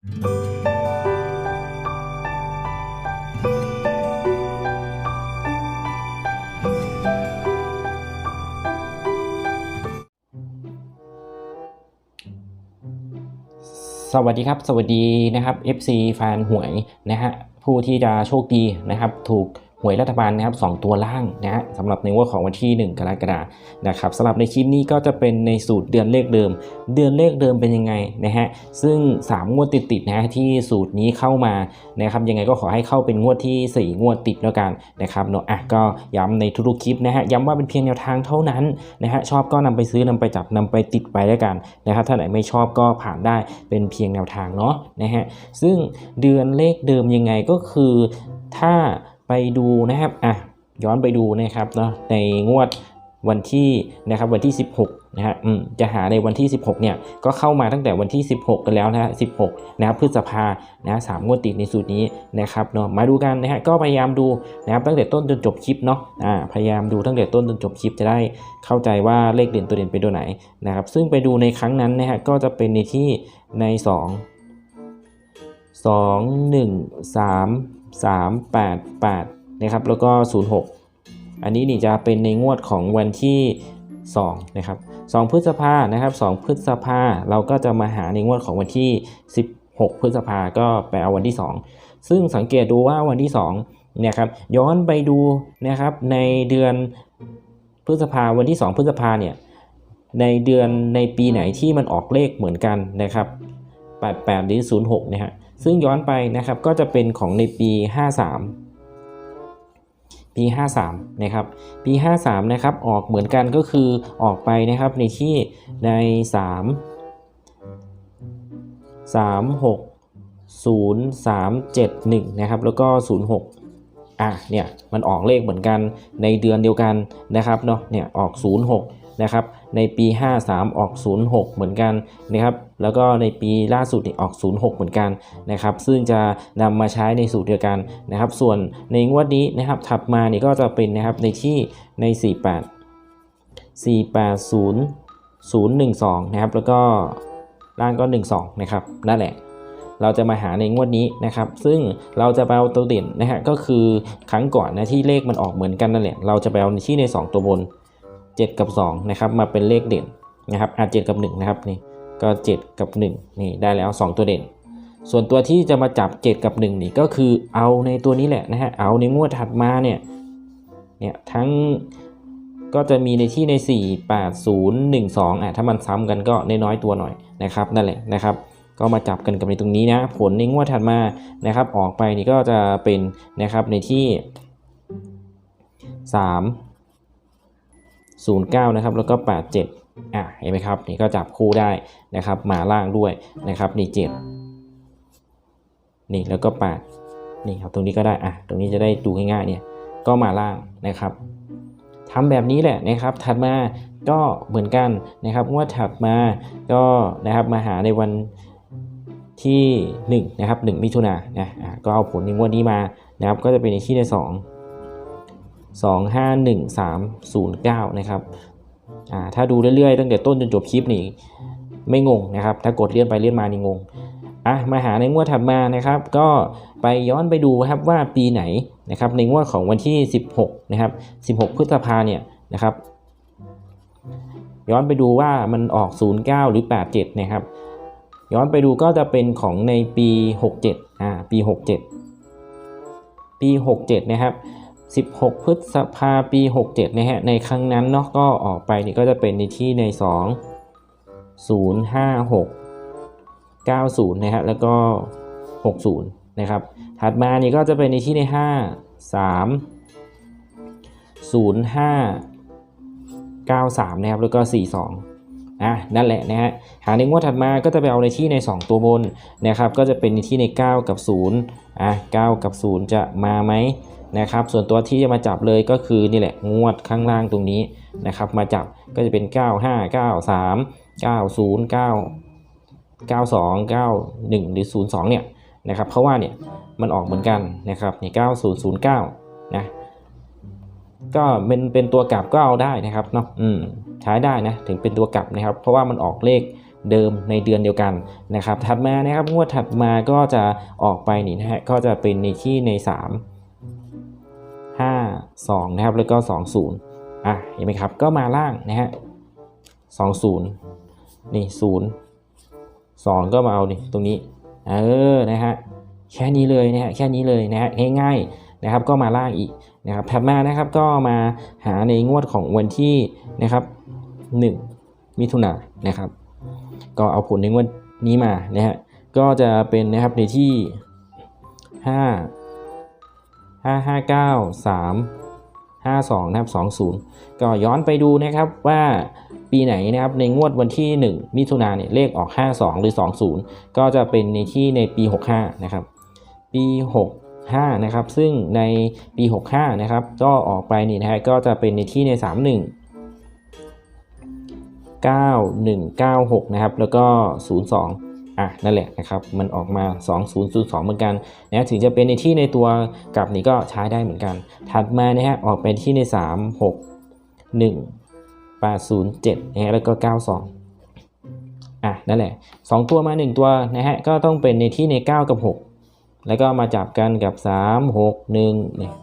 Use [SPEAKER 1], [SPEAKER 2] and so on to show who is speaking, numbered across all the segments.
[SPEAKER 1] สวัสดีครับ สวัสดีนะครับ FC แฟนหวยนะฮะผู้ที่จะโชคดีนะครับ ถูก หวยรัฐบาลนะครับสองตัวล่างนะฮะสำหรับในงวดของวันที่ 1 กรกฎาคมนะครับสำหรับในคลิปนี้ก็จะเป็นในสูตรเดือนเลขเดิม เดือนเลขเดิมเป็นยังไงนะฮะซึ่ง 3 งวดติดๆนะฮะที่สูตรนี้เข้ามานะครับยังไงก็ขอให้เข้าเป็นงวดที่ 4 งวดติดแล้วกันนะครับเนาะอะก็ย้ำในทุกๆคลิปนะฮะย้ำว่าเป็นเพียงแนวทางเท่านั้นนะฮะชอบก็นำไปซื้อนำไปจับนำไปติดไปแล้วกันนะครับถ้าไหนไม่ชอบก็ผ่านได้เป็นเพียงแนวทางเนาะนะฮะซึ่งเดือนเลขเดิมยังไงก็คือถ้า ไปดูนะครับอะย้อนไปดูนะครับเนาะในงวดวันที่นะครับวันที่ 16นะฮะอืมจะหาในวันที่ 16เนี่ยก็เข้ามาตั้งแต่วันที่ 16 กันแล้วนะฮะ16นะครับพฤษภานะสามงวดติดในสูตรนี้นะครับเนาะมาดูกันนะฮะก็พยายามดูนะครับตั้งแต่ต้นจนจบคลิปเนาะอ่าพยายามดูตั้งแต่ต้นจนจบคลิปจะได้เข้าใจว่าเลขเด่นตัวเด่นเป็นตัวไหนนะครับซึ่งไปดูในครั้งนั้นนะฮะก็จะเป็นในที่ใน 2 2 1 3 3 8 8นะครับแล้วก็ 06 อันนี้นี่จะเป็นในงวดของวันที่2นะครับ2พฤษภานะครับ2พฤษภาเราก็จะมาหาในงวดของวันที่ 16 พฤษภาก็ไปเอาวันที่ 2 ซึ่งสังเกตดูว่าวันที่2เนี่ยครับย้อนไปดูนะครับในเดือนพฤษภาวันที่ 2 พฤษภาเนี่ยในเดือนในปีไหนที่มันออกเลขเหมือนกันนะครับ 88 หรือ 06นะฮะ ซึ่งย้อนไปนะครับก็จะเป็นของในปี 53 ปี 53 นะครับ ปี 53 นะครับ ออกเหมือนกันก็คือออกไปนะครับในที่ใน 3 3 6 0 3 7 1 นะครับ แล้วก็ 06อะเนี่ยมันออกเลขเหมือนกันในเดือนเดียวกันนะครับเนาะเนี่ยออก 06นะครับ ในปี 53 ออก 06 เหมือนกันนะครับ แล้วก็ในปีล่าสุดออก 06 เหมือนกันนะครับ ซึ่งจะนำมาใช้ในสูตรเดียวกันนะครับ ส่วนในงวดนี้นะครับ ถัดมานี่ก็จะเป็นนะครับในที่ใน 48 480 012 นะครับ แล้วก็ล่างก็ 12 นะครับ นั่นแหละเราจะมาหาในงวดนี้นะครับ ซึ่งเราจะไปเอาตัวเด่นนะฮะ ก็คือครั้งก่อนนะที่เลขมันออกเหมือนกันนั่นแหละ เราจะไปเอาที่ใน 2 ตัวบน 7 กับ 2 นะครับ มาเป็นเลขเด่นนะครับอะ7กับ 1 นะครับนี่ก็ 7 กับ 1 นี่ได้แล้ว 2 ตัวเด่น ส่วนตัวที่จะมาจับ 7 กับ 1 นี่ก็คือเอาในตัวนี้แหละนะฮะเอาในงวดถัดมาเนี่ยเนี่ยทั้งก็จะมีในที่ใน 4 8 0 1 2อะถ้ามันซ้ำกันก็น้อยตัวหน่อยนะครับนั่นแหละนะครับ ก็มาจับกันกับในตรงนี้นะ ผลในงวดถัดมานะครับ ออกไปนี่ก็จะเป็นนะครับในที่ 3 09 นะครับ แล้วก็ 87 อะ เห็นไหมครับ นี่ก็จับคู่ได้นะครับ มาล่างด้วยนะครับ นี่ 7 นี่ แล้วก็ 8 นี่ครับ ตรงนี้ก็ได้ อะ ตรงนี้จะได้ดูง่ายๆ เนี่ย ก็มาล่างนะครับทำแบบนี้แหละนะครับ ถัดมาก็เหมือนกันนะครับ งวดถัดมาก็นะครับ มาหาในวันที่1นะครับ1มิถุนายนนะอะก็เอาผลในงวดนี้มานะครับ ก็จะเป็นในที่ใน2 2 5 1 3 0 9 นะครับถ้าดูเรื่อยๆตั้งแต่ต้นจนจบคลิปนี่ไม่งงนะครับ ถ้ากดเลื่อนไปเลื่อนมานี่งงอะมาหาในงวดถัดมานะครับ ก็ไปย้อนไปดูครับว่าปีไหนนะครับในงวดของวันที่ 16 นะครับ 16 พฤษภาเนี่ยนะครับ ย้อนไปดูว่ามันออก 09 หรือ 87 นะครับ ย้อนไปดูก็จะเป็นของในปี 67 อ่า ปี 67 ปี 67 นะครับ 16 พฤษภาปี 67 นะฮะ ในครั้งนั้นเนาะก็ออกไปนี่ก็จะเป็นในที่ใน 2 0 5 6 90 นะฮะ แล้วก็ 60 นะครับ ถัดมานี่ก็จะเป็นในที่ใน 5 3 0 5 93 นะครับ แล้วก็ 42 อะ นั่นแหละนะฮะ หาในงวดถัดมาก็จะไปเอาในที่ใน 2 ตัวบนนะครับ ก็จะเป็นในที่ใน 9 กับ 0 อะ 9 กับ 0 จะมาไหม นะครับ ส่วนตัวที่จะมาจับเลยก็คือนี่แหละงวดข้างล่างตรงนี้นะครับ มาจับก็จะเป็น 9 5 9 3 9 0 9 92 91 หรือ 02 เนี่ยนะครับ เพราะว่าเนี่ยมันออกเหมือนกันนะครับนี่9009 นะก็เป็นเป็นตัวกลับก็เอาได้นะครับเนาะอืมใช้ได้นะถึงเป็นตัวกลับนะครับ เพราะว่ามันออกเลขเดิมในเดือนเดียวกันนะครับ ถัดมานะครับงวดถัดมาก็จะออกไปนี่นะฮะก็จะเป็นในที่ใน 3 2 นะครับ แล้วก็ 20 อะ เห็นไหมครับ ก็มาล่างนะฮะ20 นี่ 0 2 ก็มาเอานี่ตรงนี้ เออ นะฮะ แค่นี้เลยนะฮะ แค่นี้เลยนะฮะ ง่ายๆ นะครับ ก็มาล่างอีกนะครับ ถัดมานะครับ ก็มาหาในงวดของวันที่นะครับ 1 มิถุนายนนะครับ ก็เอาผลในงวดนี้มานะฮะ ก็จะเป็นนะครับในที่ 5 5 5 9 3 5 2นะครับ20 ก็ย้อนไปดูนะครับว่าปีไหนนะครับในงวดวันที่ 1 มิถุนาเนี่ยเลขออก 52 หรือ 20 ก็จะเป็นในที่ในปี 65 นะครับ ปี 65 นะครับ ซึ่งในปี 65 นะครับ ก็ออกไปนี่นะฮะก็จะเป็นในที่ใน 31 9196 นะครับ แล้วก็ 02 อะนั่นแหละนะครับมันออกมา 2002 เหมือนกันนะถึงจะเป็นในที่ในตัวกลับนี้ก็ใช้ได้เหมือนกัน ถัดมานะฮะออกไปที่ใน 3 6 1 807นะฮะแล้วก็ 92อะนั่นแหละ 2 ตัวมา 1 ตัวนะฮะก็ต้องเป็นในที่ใน 9 กับ 6 แล้วก็มาจับกันกับ 3 6 1เนี่ย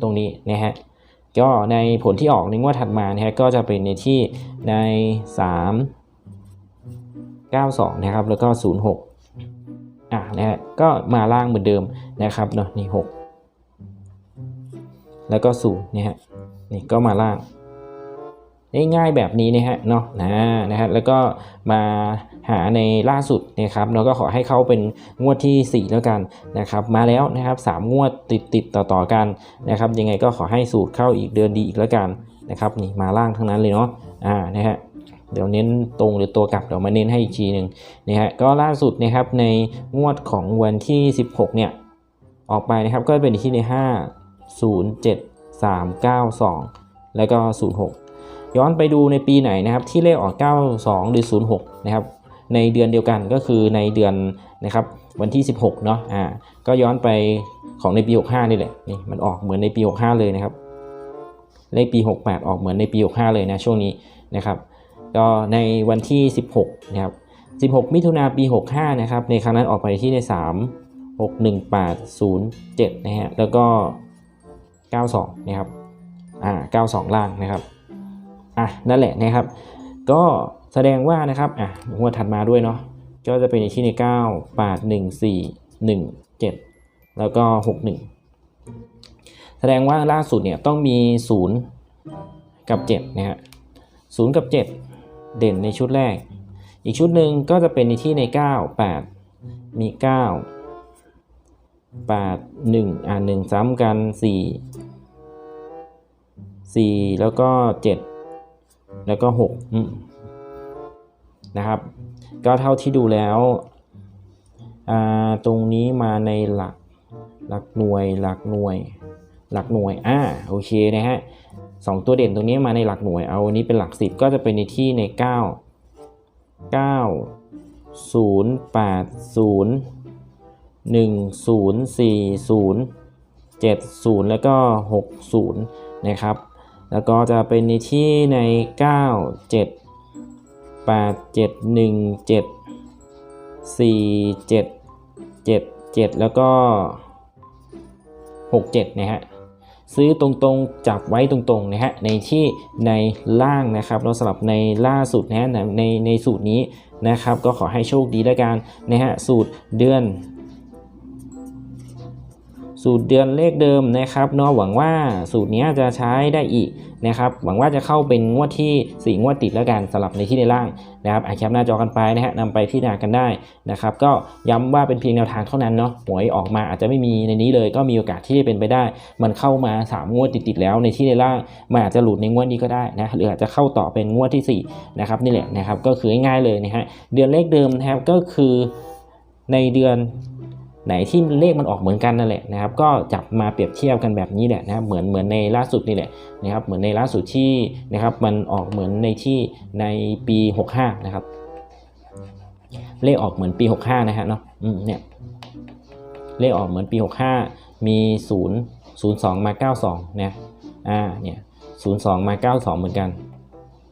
[SPEAKER 1] ตรงนี้นะฮะก็ในผลที่ออกในงวดถัดมานะฮะก็จะเป็นในที่ใน 3 92 นะครับ แล้วก็ 06 อะนะฮะก็มาล่างเหมือนเดิมนะครับเนาะนี่ 6 แล้วก็0นะฮะนี่ก็มาล่างง่ายๆแบบนี้นะฮะเนาะนะนะฮะแล้วก็มาหาในล่าสุดนะครับเราก็ขอให้เขาเป็นงวดที่ 4 แล้วกันนะครับ มาแล้วนะครับ 3 งวดติดติดต่อต่อกันนะครับ ยังไงก็ขอให้สูตรเข้าอีกเดือนดีอีกแล้วกันนะครับนี่มาล่างทั้งนั้นเลยเนาะอ่านะฮะ เดี๋ยวเน้นตรงหรือตัวกลับเดี๋ยวมาเน้นให้อีกทีหนึ่งนะฮะก็ล่าสุดนะครับในงวดของวันที่ 16 เนี่ย ออกไปนะครับก็เป็นที่ใน 5 0 7 3 9 2 แล้วก็ 06 ย้อนไปดูในปีไหนนะครับที่เลขออก 92 หรือ 06 นะครับในเดือนเดียวกันก็คือในเดือนนะครับวันที่ 16 เนาะอ่าก็ย้อนไปของในปี 65 นี่แหละนี่มันออกเหมือนในปี 65 เลยนะครับเลขปี 68 ออกเหมือนในปี 65 เลยนะช่วงนี้นะครับ ก็ในวันที่ 16นะครับ16 มิถุนาปี 65นะครับในครั้งนั้นออกไปที่ใน 3 6 1 8 0 7นะฮะแล้วก็ 92นะครับอ่า92 ล่างนะครับอะนั่นแหละนะครับ ก็แสดงว่านะครับอะงวดถัดมาด้วยเนาะก็จะเป็นในที่ใน 9 8 1 4 1 7 แล้วก็ 61 แสดงว่าล่าสุดเนี่ยต้องมี 0 กับ7นะฮะ0กับ 7 เด่นในชุดแรก อีกชุดหนึ่งก็จะเป็นในที่ใน 9 8 มี 9 8 1 อ่า1ซ้ำกัน 4 4 แล้วก็ 7 แล้วก็6นะครับ ก็เท่าที่ดูแล้ว ตรงนี้มาในหลักหลักหน่วยหลักหน่วย หลักหน่วย อ่า โอเคนะฮะ สองตัวเด่นตรงนี้มาในหลักหน่วย เอาอันนี้เป็นหลักสิบก็จะเป็นในที่ใน 9 9 0 8 0 1 0 4 0 7 0 แล้วก็ 6 0 นะครับ แล้วก็จะเป็นในที่ใน 9 7 8 7 1 7 4 7 7 7 แล้วก็ 6 7 นะฮะ ซื้อตรงๆ จับไว้ตรงๆนะฮะในที่ในล่างนะครับ เราสลับในล่าสุดนะฮะในในสูตรนี้นะครับ ก็ขอให้โชคดีด้วยกันนะฮะสูตรเดือน สูตรเดือนเลขเดิมนะครับเนาะหวังว่าสูตรนี้จะใช้ได้อีกนะครับหวังว่าจะเข้าเป็นงวดที่ 4 งวดติดแล้วกันสำหรับในที่ในล่างนะครับอาแคปหน้าจอกันไปนะฮะนำไปพิจารณากันได้นะครับก็ย้ำว่าเป็นเพียงแนวทางเท่านั้นเนาะหวยออกมาอาจจะไม่มีในนี้เลย ก็มีโอกาสที่จะเป็นไปได้ มันเข้ามา 3 งวดติดๆแล้วในที่ในล่างมันอาจจะหลุดในงวดนี้ก็ได้นะหรืออาจจะเข้าต่อเป็นงวดที่4นะครับนี่แหละนะครับก็คือง่ายๆเลยนะฮะเดือนเลขเดิมนะครับก็คือในเดือน ไหนที่เลขมันออกเหมือนกันนั่นแหละนะครับก็จับมาเปรียบเทียบกันแบบนี้แหละนะครับเหมือนเหมือนในล่าสุดนี่แหละนะครับเหมือนในล่าสุดที่นะครับมันออกเหมือนในที่ในปี 65นะครับเลขออกเหมือนปี 65นะฮะเนาะอืมเนี่ยเลขออกเหมือนปี 65 มี 0 02 มา 92นะอ่าเนี่ย02 มา 92 เหมือนกัน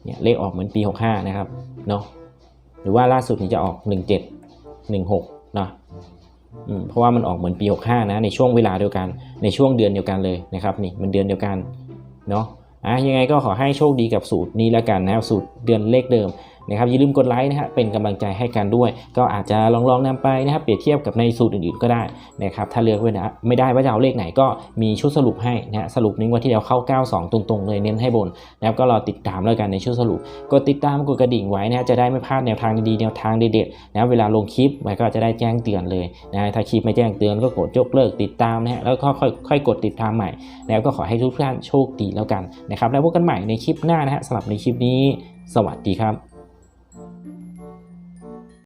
[SPEAKER 1] เนี่ยเลขออกเหมือนปี 65 นะครับเนาะหรือว่าล่าสุดนี่จะออก 17 16เนาะ เพราะว่ามันออกเหมือนปี 65 นะในช่วงเวลาเดียวกัน ในช่วงเดือนเดียวกันเลยนะครับนี่มันเดือนเดียวกันเนาะอะยังไงก็ขอให้โชคดีกับสูตรนี้แล้วกันนะครับสูตรเดือนเลขเดิม นะครับอย่าลืมกดไลค์นะฮะเป็นกำลังใจให้กันด้วย ก็อาจจะลองลองนำไปนะครับเปรียบเทียบกับในสูตรอื่นๆก็ได้นะครับถ้าเลือกไว้นะไม่ได้ว่าจะเอาเลขไหนก็มีชุดสรุปให้นะฮะสรุปนี้ว่าที่เราเข้า 92 ตรงๆเลยเน้นให้บนนะครับก็รอติดตามแล้วกันในชุดสรุปกดติดตามกดกระดิ่งไว้นะฮะจะได้ไม่พลาดแนวทางดีๆแนวทางเด็ดๆนะเวลาลงคลิปไว้ก็จะได้แจ้งเตือนเลยนะถ้าคลิปไม่แจ้งเตือนก็กดยกเลิกติดตามนะฮะแล้วก็ค่อยค่อยกดติดตามใหม่ แล้วก็ขอให้ทุกท่านโชคดีแล้วกันนะครับแล้วพบกันใหม่ในคลิปหน้านะฮะสำหรับในคลิปนี้ สวัสดีครับ